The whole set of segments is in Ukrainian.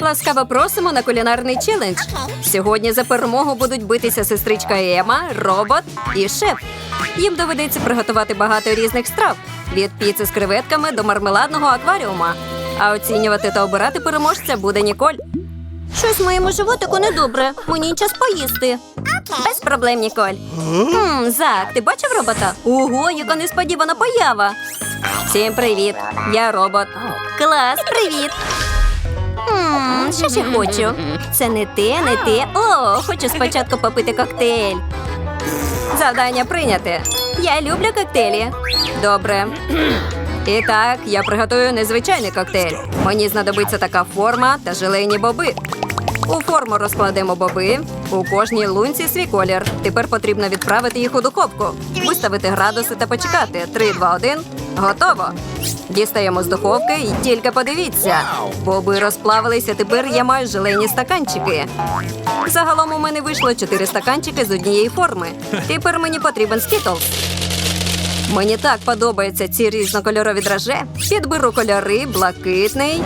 Ласкаво просимо на кулінарний челендж. Сьогодні за перемогу будуть битися сестричка Ема, робот і шеф. Їм доведеться приготувати багато різних страв від піци з креветками до мармеладного акваріума. А оцінювати та обирати переможця буде Ніколь. Щось моєму животику недобре. Мені час поїсти. Без проблем, Ніколь. Хм, Зак, ти бачив робота? Ого, яка несподівана поява. Всім привіт! Я робот. Клас, привіт! Що ж я хочу? Це не те, не те. О, хочу спочатку попити коктейль. Завдання прийняте. Я люблю коктейлі. Добре. І так, я приготую незвичайний коктейль. Мені знадобиться така форма та желейні боби. У форму розкладемо боби. У кожній лунці свій колір. Тепер потрібно відправити їх у духовку, виставити градуси та почекати. 3, 2, 1. Готово. Дістаємо з духовки і тільки подивіться. Боби розплавилися, тепер я маю желейні стаканчики. Загалом у мене вийшло 4 стаканчики з однієї форми. Тепер мені потрібен скітлс. Мені так подобаються ці різнокольорові драже. Підберу кольори блакитний,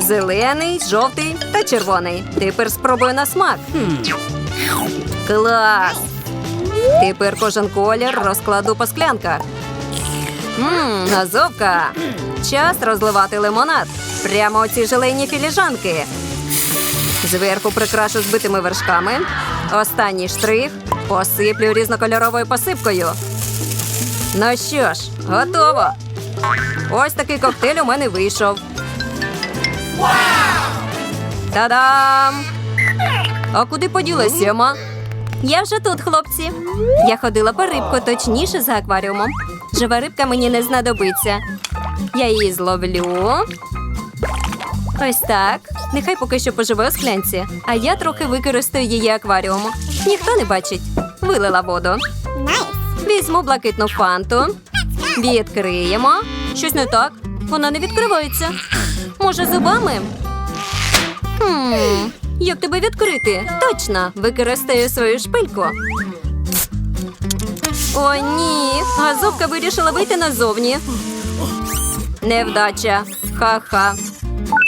зелений, жовтий та червоний. Тепер спробую на смак. Клас! Тепер кожен колір розкладу по склянках. Газовка. Час розливати лимонад. Прямо у ці желейні філіжанки. Зверху прикрашу збитими вершками. Останній штрих посиплю різнокольоровою посипкою. Ну що ж, готово. Ось такий коктейль у мене вийшов. Та-дам! А куди поділась Сема? Я вже тут, хлопці. Я ходила по рибку, точніше за акваріумом. Жива рибка мені не знадобиться. Я її зловлю. Ось так. Нехай поки що поживе у склянці, а я трохи використаю її акваріум. Ніхто не бачить. Вилила воду. Візьму блакитну фанту. Відкриємо. Щось не так. Вона не відкривається. Може, зубами? Як тебе відкрити? Точно, використаю свою шпильку. О, ні. Газовка вирішила вийти назовні. Невдача. Ха-ха.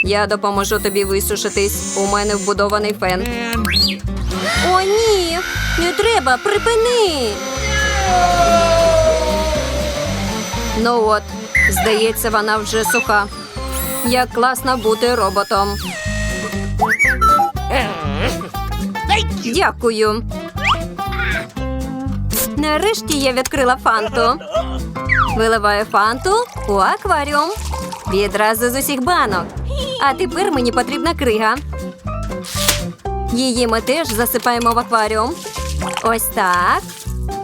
Я допоможу тобі висушитись. У мене вбудований фен. О, ні. Не треба, припини. Ну от, здається, вона вже суха. Як класно бути роботом. Дякую. Нарешті я відкрила фанту. Виливаю фанту у акваріум. Відразу з усіх банок. А тепер мені потрібна крига. Її ми теж засипаємо в акваріум. Ось так.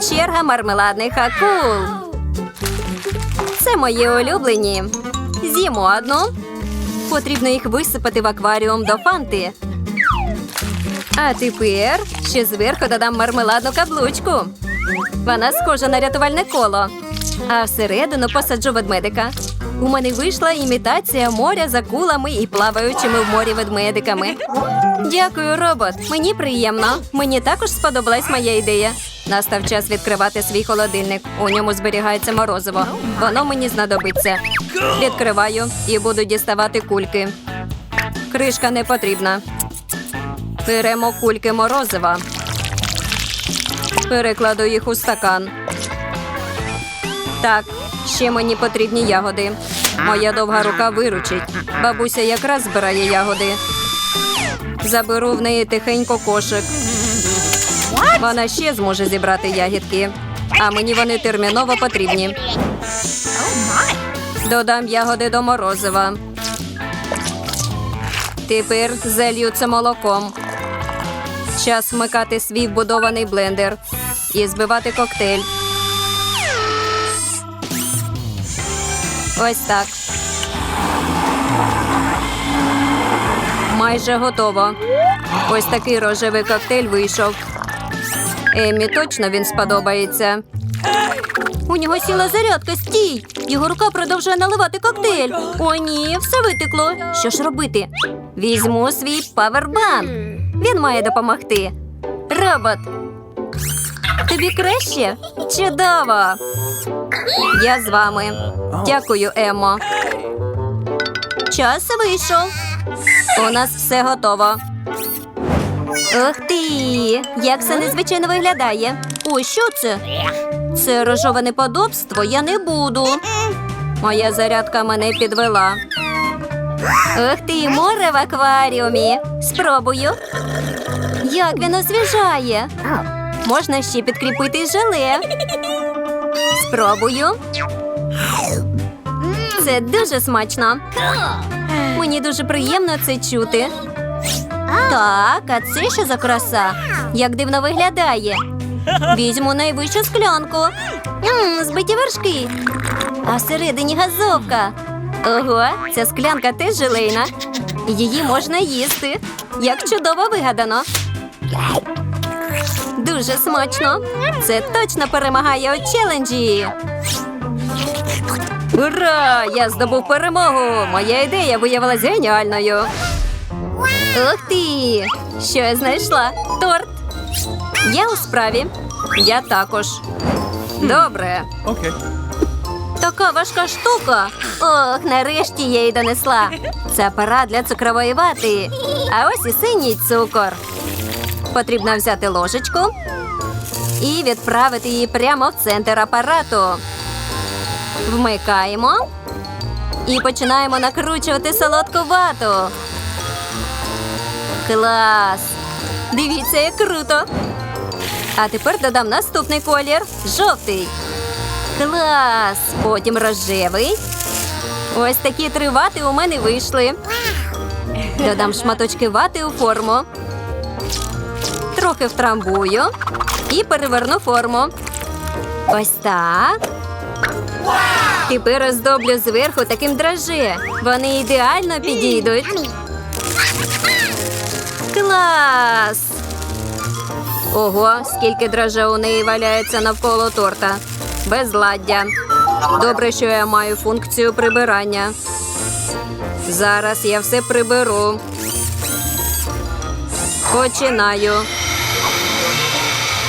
Черга мармеладних акул. Це мої улюблені. З'їмо одну. Потрібно їх висипати в акваріум до фанти. А тепер ще зверху додам мармеладну каблучку. Вона схожа на рятувальне коло. А всередину посаджу ведмедика. У мене вийшла імітація моря з акулами і плаваючими в морі ведмедиками. Дякую, робот. Мені приємно. Мені також сподобалась моя ідея. Настав час відкривати свій холодильник. У ньому зберігається морозиво. Воно мені знадобиться. Відкриваю і буду діставати кульки. Кришка не потрібна. Беремо кульки морозива. Перекладу їх у стакан. Так, ще мені потрібні ягоди. Моя довга рука виручить. Бабуся якраз збирає ягоди. Заберу в неї тихенько кошик. Вона ще зможе зібрати ягідки, а мені вони терміново потрібні. Додам ягоди до морозива. Тепер залью це молоком. Час вмикати свій вбудований блендер і збивати коктейль. Ось так. Майже готово. Ось такий рожевий коктейль вийшов. Емі точно він сподобається. У нього сіла зарядка, стій! Його рука продовжує наливати коктейль. О, ні, все витекло. Що ж робити? Візьму свій павербанк. Він має допомогти. Робот. Тобі краще? Чудово! Я з вами. Дякую, Емо. Час вийшов. У нас все готово. Ух ти! Як це незвичайно виглядає. Ой, що це? Це рожове неподобство, я не буду. Моя зарядка мене підвела. Ух ти, море в акваріумі. Спробую. Як він освіжає. Можна ще підкріпити желе. Спробую. Це дуже смачно. Мені дуже приємно це чути. Так, а це що за краса? Як дивно виглядає. Візьму найвищу склянку. Мм, збиті вершки. А всередині газовка. Ого, ця склянка теж желейна. Її можна їсти. Як чудово вигадано. Дуже смачно. Це точно перемагає у челенджі. Ура! Я здобув перемогу! Моя ідея виявилась геніальною. Ух ти! Що я знайшла? Торт. Я у справі. Я також. Добре. Okay. Така важка штука. Ох, нарешті я її донесла. Це апарат для цукрової вати. А ось і синій цукор. Потрібно взяти ложечку і відправити її прямо в центр апарату. Вмикаємо і починаємо накручувати солодку вату. Клас! Дивіться, як круто! А тепер додам наступний колір жовтий. Клас! Потім рожевий. Ось такі три вати у мене вийшли. Додам шматочки вати у форму. Трохи втрамбую і переверну форму. Ось так. Тепер оздоблю зверху таким драже. Вони ідеально підійдуть. Клас! Ого, скільки драже у неї валяється навколо торта. Безладдя. Добре, що я маю функцію прибирання. Зараз я все приберу. Починаю.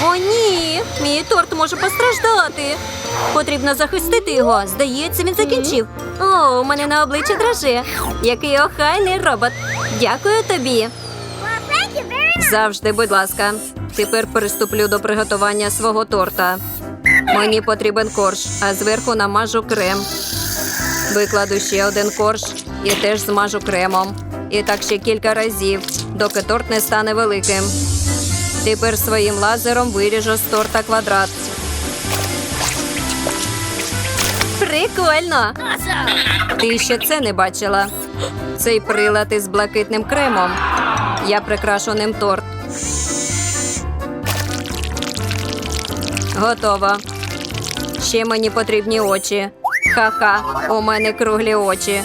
О, ні! Мій торт може постраждати. Потрібно захистити його. Здається, він закінчив. О, у мене на обличчі драже. Який охайний робот. Дякую тобі. Завжди, будь ласка. Тепер приступлю до приготування свого торта. Мені потрібен корж, а зверху намажу крем. Викладу ще один корж і теж змажу кремом. І так ще кілька разів, доки торт не стане великим. Тепер своїм лазером виріжу з торта квадрат. Прикольно! Ти ще це не бачила. Цей прилад із блакитним кремом. Я прикрашу ним торт. Готово. Ще мені потрібні очі. Ха-ха, у мене круглі очі.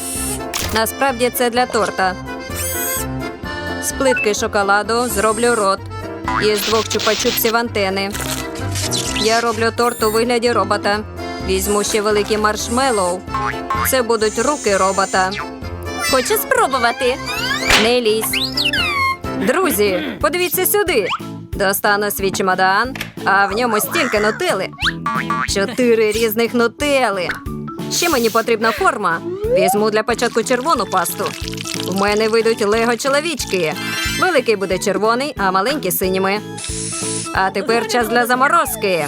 Насправді це для торта. З плитки шоколаду зроблю рот. Із двох чупа-чупсів антени. Я роблю торт у вигляді робота. Візьму ще великі маршмеллоу. Це будуть руки робота. Хочу спробувати. Не лізь. Друзі, подивіться сюди. Достану свій чемодан, а в ньому стільки нутели. Чотири різних нутели. Ще мені потрібна форма. Візьму для початку червону пасту. В мене вийдуть лего чоловічки. Великий буде червоний, а маленький синіми. А тепер час для заморозки.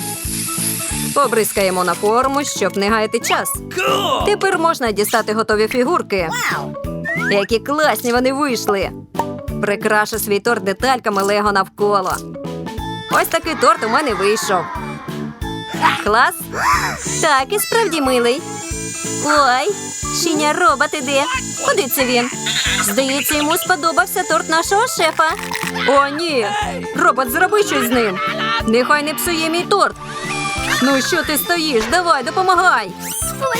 Побризкаємо на форму, щоб не гаяти час. Тепер можна дістати готові фігурки. Які класні вони вийшли. Прикрашу свій торт детальками лего навколо. Ось такий торт у мене вийшов. Клас? Так, і справді милий. Ой, щеня робот іде. Куди це він? Здається, йому сподобався торт нашого шефа. О, ні. Робот, зроби щось з ним. Нехай не псує мій торт. Ну що ти стоїш? Давай, допомагай.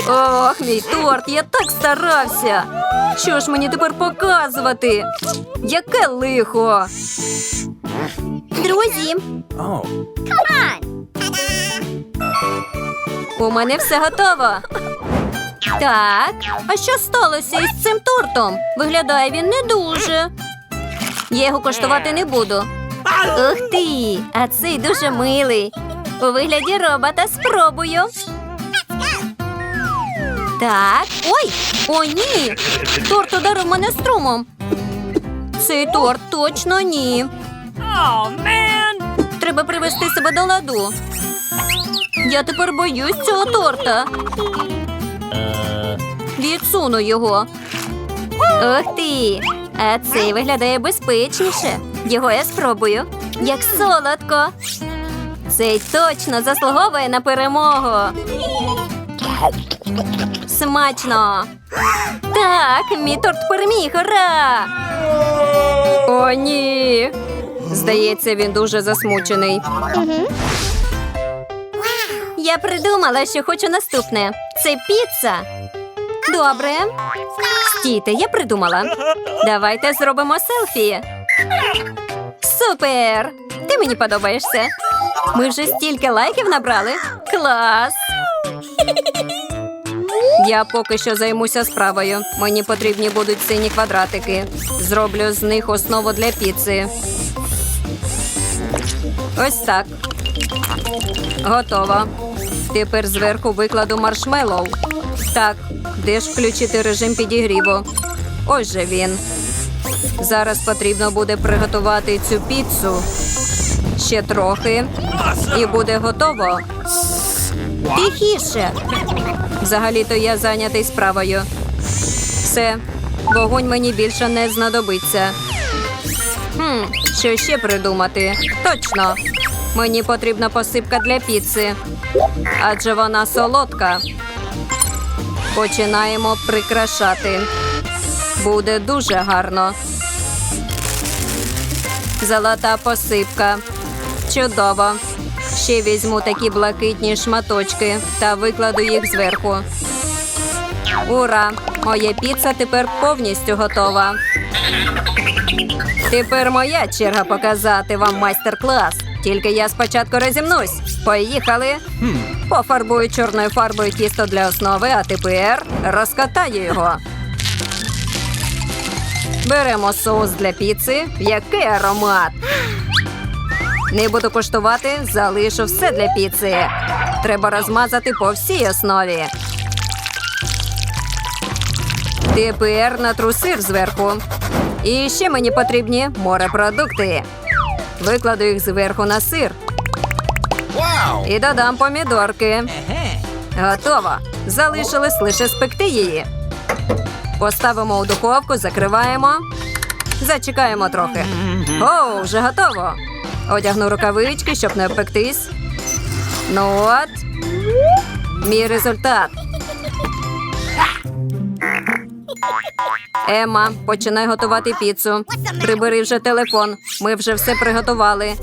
Ох, мій торт, я так старався. Що ж мені тепер показувати? Яке лихо. Друзі, у мене все готово. Так, а що сталося із цим тортом? Виглядає він не дуже. Я його коштувати не буду. Ух ти! А цей дуже милий. У вигляді робота спробую. Так. Ой! О, ні! Торт ударив мене струмом. Цей торт точно ні. Треба привести себе до ладу. Я тепер боюсь цього торта. Відсуну його. Ух ти! А цей виглядає безпечніше. Його я спробую. Як солодко. Цей точно заслуговує на перемогу. Смачно. Так, мій торт переміг. Ура! О, ні. Здається, він дуже засмучений. Я придумала, що хочу наступне. Це піца. Добре. Стійте, я придумала. Давайте зробимо селфі. Супер! Ти мені подобаєшся. Ми вже стільки лайків набрали. Клас! Я поки що займуся справою. Мені потрібні будуть сині квадратики. Зроблю з них основу для піци. Ось так. Готово. Тепер зверху викладу маршмеллоу. Так, де ж включити режим підігріву? Ось же він. Зараз потрібно буде приготувати цю піцу. Ще трохи. І буде готово. Тихіше. Взагалі-то я зайнятий справою. Все, вогонь мені більше не знадобиться. Хм, що ще придумати? Точно. Мені потрібна посипка для піци. Адже вона солодка. Починаємо прикрашати. Буде дуже гарно. Золота посипка. Чудово. Ще візьму такі блакитні шматочки та викладу їх зверху. Ура! Моя піца тепер повністю готова. Тепер моя черга показати вам майстер-клас. Тільки я спочатку розімнусь. Поїхали. Пофарбую чорною фарбою тісто для основи, а тепер розкатаю його. Беремо соус для піци. Який аромат! Не буду коштувати, залишу все для піци. Треба розмазати по всій основі. Тепер натру сир зверху. І ще мені потрібні морепродукти. Викладу їх зверху на сир. І додам помідорки. Готово. Залишилось лише спекти її. Поставимо у духовку, закриваємо. Зачекаємо трохи. О, вже готово. Одягну рукавички, щоб не обпектись. Ну от. Мій результат. Ема, починай готувати піцу. Прибери вже телефон. Ми вже все приготували.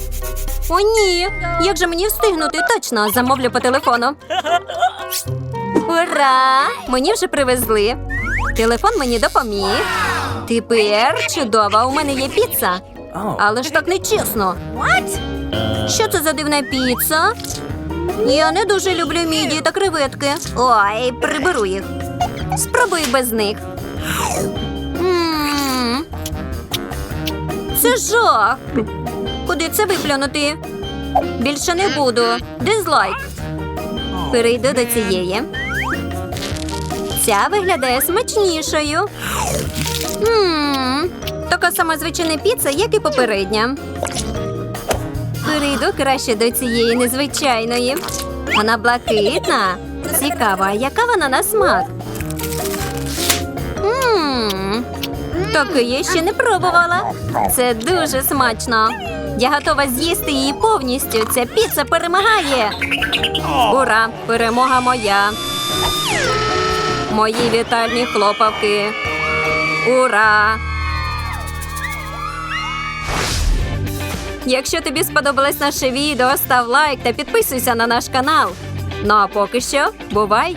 О, ні. Як же мені встигнути? Точно замовлю по телефону. Ура! Мені вже привезли. Телефон мені допоміг. Тепер чудово, у мене є піца. Але ж так не чесно. Що це за дивна піца? Я не дуже люблю міді та креветки. Ой, приберу їх. Спробуй без них. Це жах. Куди це виплюнути? Більше не буду. Дизлайк. Перейду до цієї. Ця виглядає смачнішою. Така сама звичайна піца, як і попередня. Перейду краще до цієї незвичайної. Вона блакитна. Цікаво, яка вона на смак? Таке я ще не пробувала. Це дуже смачно. Я готова з'їсти її повністю. Ця піца перемагає. Ура! Перемога моя. Мої вітальні хлопавки. Ура! Якщо тобі сподобалось наше відео, став лайк та підписуйся на наш канал. Ну а поки що, бувай!